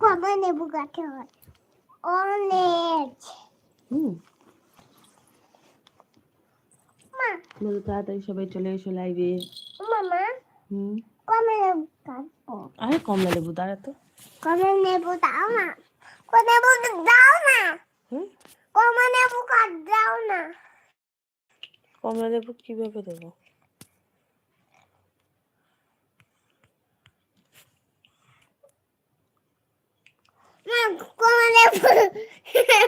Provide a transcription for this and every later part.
কমা নেবু গাছে হয় অনেক হুম। বলো তাড়াতাড়ি সবাই চলে এসো লাইভে মামা হুম কমা নেবু কাটবো আরে কমলা লেবু দাঁড়া তো কমা নেবু দাও না কমা নেবু দাও না হুম কমা নেবু কাট দাও না। কমলা লেবু কীভাবে দেবো মা কমা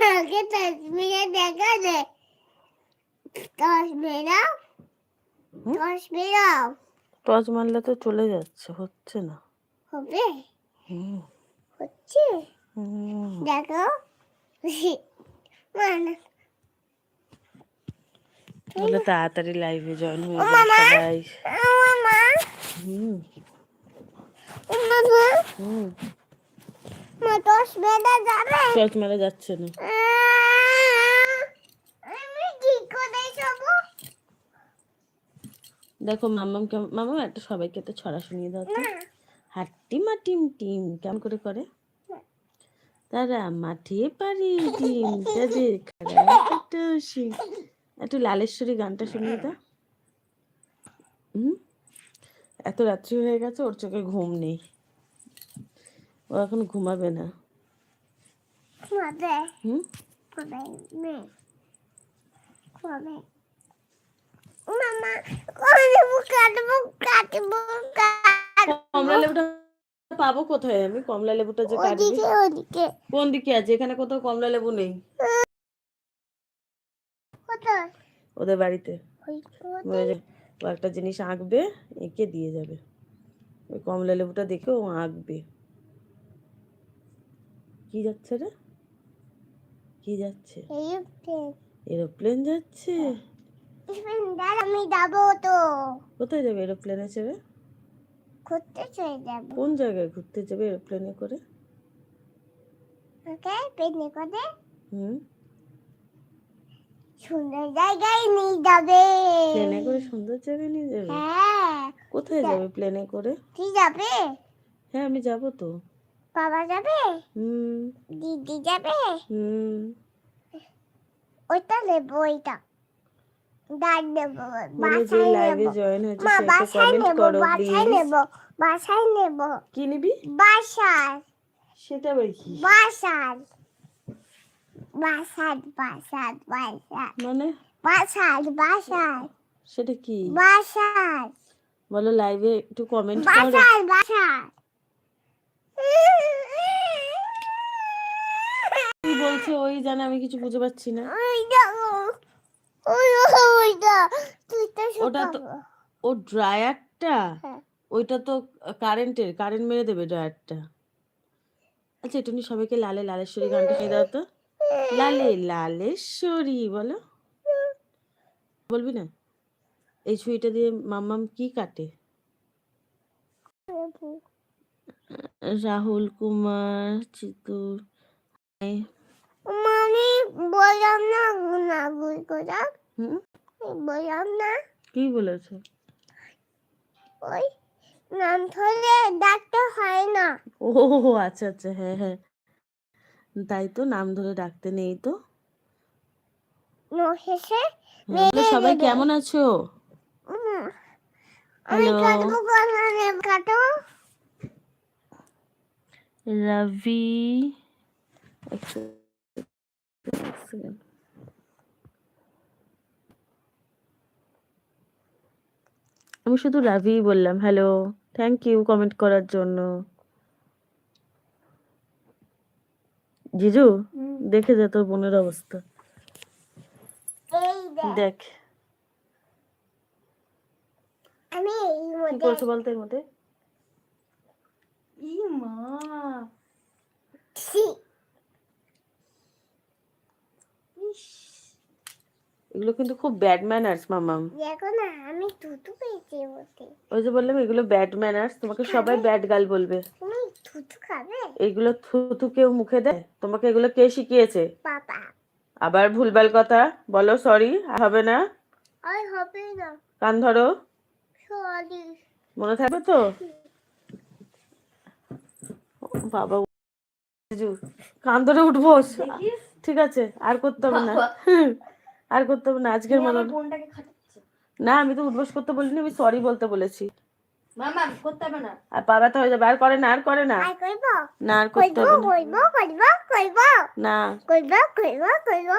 নেবু কে তসবিরে দেখা দে টর্চ মারলে তো চলে যাচ্ছে হচ্ছে না। হবে? হচ্ছে? দেখো। তাহলে তাড়াতাড়ি লাইভে জয়েন হয়ে হুম। হুম। মা দশ যাবে? টর্চ মারা যাচ্ছে না। আমি কি করে যাব? দেখো মামাম কেমন মামাম একটা সবাইকে একটা ছড়া শুনিয়ে দাও তো। না। হাট্টি মা টিম টিম কেমন করে করে? তারা মাঠে পারি ডিম তাদের একটু লালেশ্বরী গানটা শুনিয়ে দাও। হুম? এত রাত্রি হয়ে গেছে ওর চোখে ঘুম নেই। ও এখন ঘুমাবে না। হুম? কমলা লেবুটা পাবো কোথায়? আমি কমলা লেবুটা যে কাটবি। কোন দিকে আছে? এখানে কোথাও কমলা লেবু নেই। ওদের বাড়িতে। একটা জিনিস আঁকবে এঁকে দিয়ে যাবে। ওই কমলা লেবুটা দেখে ও আঁকবে। কি যাচ্ছে রে? কি যাচ্ছে? এরোপ্লেন। যাচ্ছে? আমি যাব তো। কোথায় যাবে এরোপ্লেনে চেপে ঘুরতে চলে যাব। কোন জায়গায় ঘুরতে যাবে এরোপ্লেনে করে? ওকে পেটনি করে। হুম। সুন্দর জায়গায় নিয়ে যাবে। প্লেনে করে সুন্দর জায়গায় নিয়ে যাবে? হ্যাঁ। কোথায় যাবে প্লেনে করে? কি যাবে? হ্যাঁ আমি যাব তো। বাবা যাবে? হুম। দিদি যাবে? হুম। ওইটা নেব ওইটা। ডাক নেব বাসায় নেব। মা বাসায় নেব বাসায় নেব বাসায় নেব। কি নিবি? বাসায় সেটা আবার কি? মানে? সেটা বাসায় বলো লাইভে একটু কমেন্ট করো। বাসায় বাসায় কি বলছে? ওই জানে আমি কিছু বুঝতে পারছি না। ওটা তো- ও ড্রায়ারটা? হ্যাঁ। ওইটা তো কারেন্টের কারেন্ট মেরে দেবে ড্রায়ারটা। আচ্ছা এটুনি সবাইকে লালে লালেশ্বরী গানটা শুনিয়ে দাও তো। লালে লালেশ্বরী বলো। বলবি না? এই ছুরিটা দিয়ে মাম্মাম কি কাটে? রাহুল কুমার চিতুর মানে বললাম না না ভুল করে বললাম না। কি বলেছে? ওই নাম ধরে ডাকতে হয় না। ও আচ্ছা আচ্ছা হ্যাঁ হ্যাঁ। তাই তো নাম ধরে ডাকতে নেই তো। শেষে হ্যাঁ, সবাই কেমন আছো? হ্যালো কাটবো কাটো। রবি সেকেন্ড। আমি শুধু রাভি বললাম হ্যালো থ্যাংক ইউ কমেন্ট করার জন্য। জিজু দেখে যা তোর বোনের অবস্থা। দেখ দেখ। আমি এই কি করছ বলতো এর মধ্যে? ই মা এগুলো কিন্তু খুব ব্যাড ম্যানার্স মামাম দেখো না আমি থুতু পেয়েছি ওতে ওই যে বললাম এগুলো ব্যাড ম্যানার্স তোমাকে সবাই ব্যাড গাল বলবে। তুমি থুতু খাবে এইগুলো থুতু কেউ মুখে দেয়? তোমাকে এগুলো কে শিখিয়েছে? পাপা আবার ভুলভাল কথা? বলো সরি হবে না? আর হবে না। কান ধরো। সরি মনে থাকবে তো? বাবা কান ধরে উঠবো ঠিক আছে আর করতে হবে না। আর করতে হবে না আজকের ফোনটাকে না আমি তো উঠবোস করতে বলিনি আমি সরি বলতে বলেছি। মামা করতে হবে না। আর পা ব্যথা হয়ে যাবে আর করে না আর করে না। না আর করতে হবে না। করব করব করব। না। করব করব করব।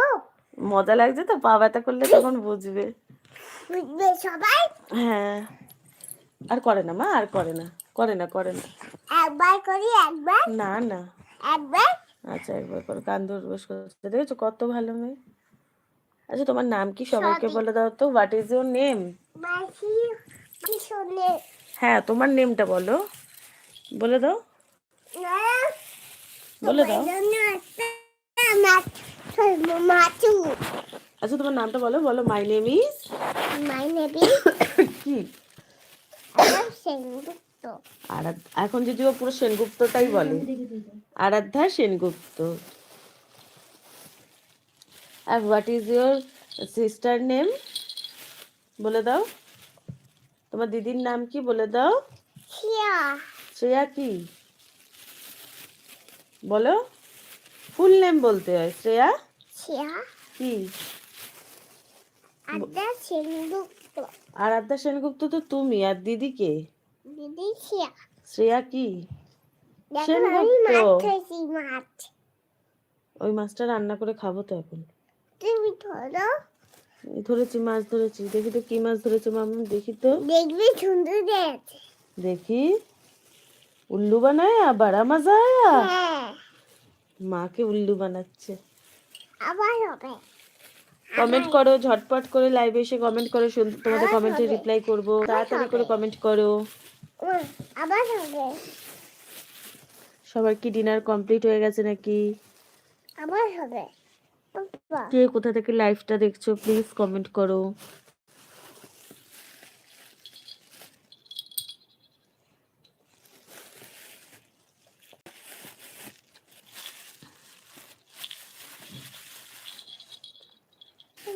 মজা লাগছে তো পা ব্যথা করলে তখন বুঝবে। বুঝবে সবাই? হ্যাঁ। আর করে না মা আর করে না। করে না করে না। একবার করি একবার। না না। একবার। আচ্ছা একবার করে। কান ধরে বস করতে দেখেছ কত ভালো মেয়ে? আচ্ছা তোমার নাম কি সবাইকে বলে দাও তো? হোয়াট ইজ ইউর নেম হ্যাঁ তোমার নেমটা বলো। বলে দাও। বলে দাও। আচ্ছা তোমার নামটা বলো। বলো মাই নেম ইজ মাই নেবি কি? আমার সেনগুপ্ত। আরাধ এখন যদিও পুরো সেনগুপ্তটাই বলে। আরাধ্যা সেনগুপ্ত। আর what is your sister name বলে দাও। তোমার দিদির নাম কি বলে দাও? শিয়া শ্রেয়া কি? বলো। ফুল নেম বলতে হয়। শ্রেয়া? শিয়া কি? আদা সেনগুপ্ত। আরাধ্যা সেনগুপ্ত তো তুমি। আর দিদি কে? দিদি শিয়া শ্রেয়া কি। মাছ ওই মাছটা রান্না করে খাব তো এখন। তুমি ধরো। ধরেছি মাছ ধরেছি। দেখি তো কি মাছ ধরেছো মামা দেখি তো। দেখবি সুন্দর দেখি। উল্লু বানায়া বড়া মজা আয়া হ্যাঁ। মাকে উল্লু বানাচ্ছে। আবার হবে। কমেন্ট করো ঝটপট করে লাইভে এসে কমেন্ট করো তোমাদের কমেন্টে রিপ্লাই করব। তাড়াতাড়ি করে কমেন্ট করো। সবার কি ডিনার কমপ্লিট হয়ে গেছে নাকি? আবার হবে। কে কোথা থেকে লাইভটা দেখছ প্লিজ কমেন্ট করো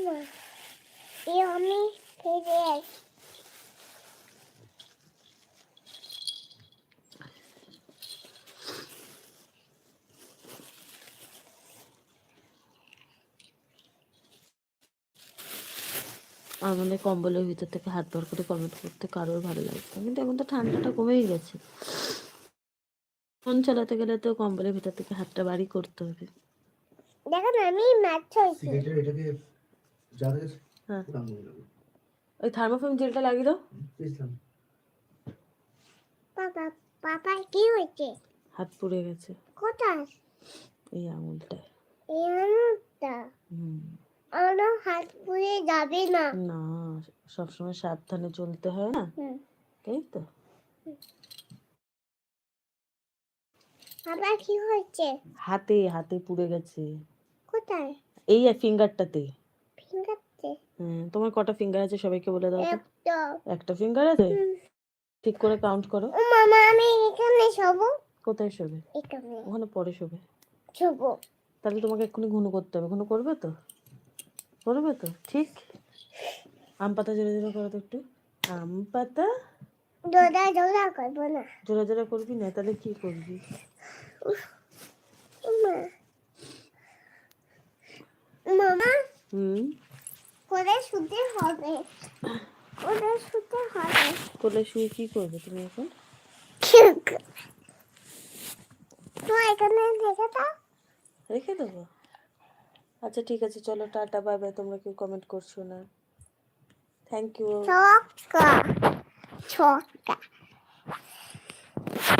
মা, এই আমি ফিরে আসি আমার মনে কম্বলের ভিতর থেকে হাত বার করে কমেন্ট করতে কারোর ভালো লাগছে কিন্তু এখন তো ঠান্ডাটা কমেই গেছে। ফোন চালাতে গেলে তো কম্বলের ভিতর থেকে হাতটা বাড়ি করতে হবে। দেখো আমি মাছ হ্যাঁ। ওই থার্মোফিল্ম জেলটা লাগিয়ে দাও। বাবা বাবা কি হয়েছে? হাত পুড়ে গেছে। কোথায়? এই আঙুলটায়। এই আমটা হুম। হাত পুড়ে যাবে না। না সবসময় সাবধানে চলতে হয় না? তাই তো? আবার কি হয়েছে? হাতে হাতে পুড়ে গেছে। কোথায়? এই ফিঙ্গারটাতে। ফিঙ্গারতে? হ্যাঁ তোমার কটা ফিঙ্গার আছে সবাইকে বলে দাও একটা। একটা ফিঙ্গার আছে? ঠিক করে কাউন্ট করো। ও মামা আমি এখানে শোবো। কোথায় শোবে? এখানে। ওখানে পরে শোবে। শোবো। তাহলে তোমাকে এক্ষুনি ঘুনো করতে হবে। ঘুনো করবে তো? করবে তো? ঠিক? আম পাতা জোরে জোরে করো তো একটু। আম পাতা? দোদা দোদা করব না। জোরে জোরে করবি না? তাহলে কি করবি? মামা হুম? করে শুতে হবে। করে শুতে হবে। কোলে শুয়ে কি করবে তুমি এখন? তো এখানে দেখে দাও। রেখে দেবো? আচ্ছা ঠিক আছে, চলো, টাটা বাই বাই তোমরা কেউ কমেন্ট করছ না। থ্যাংক ইউ ছক্কা ছক্কা।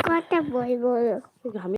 কথা বই বলো ঘামে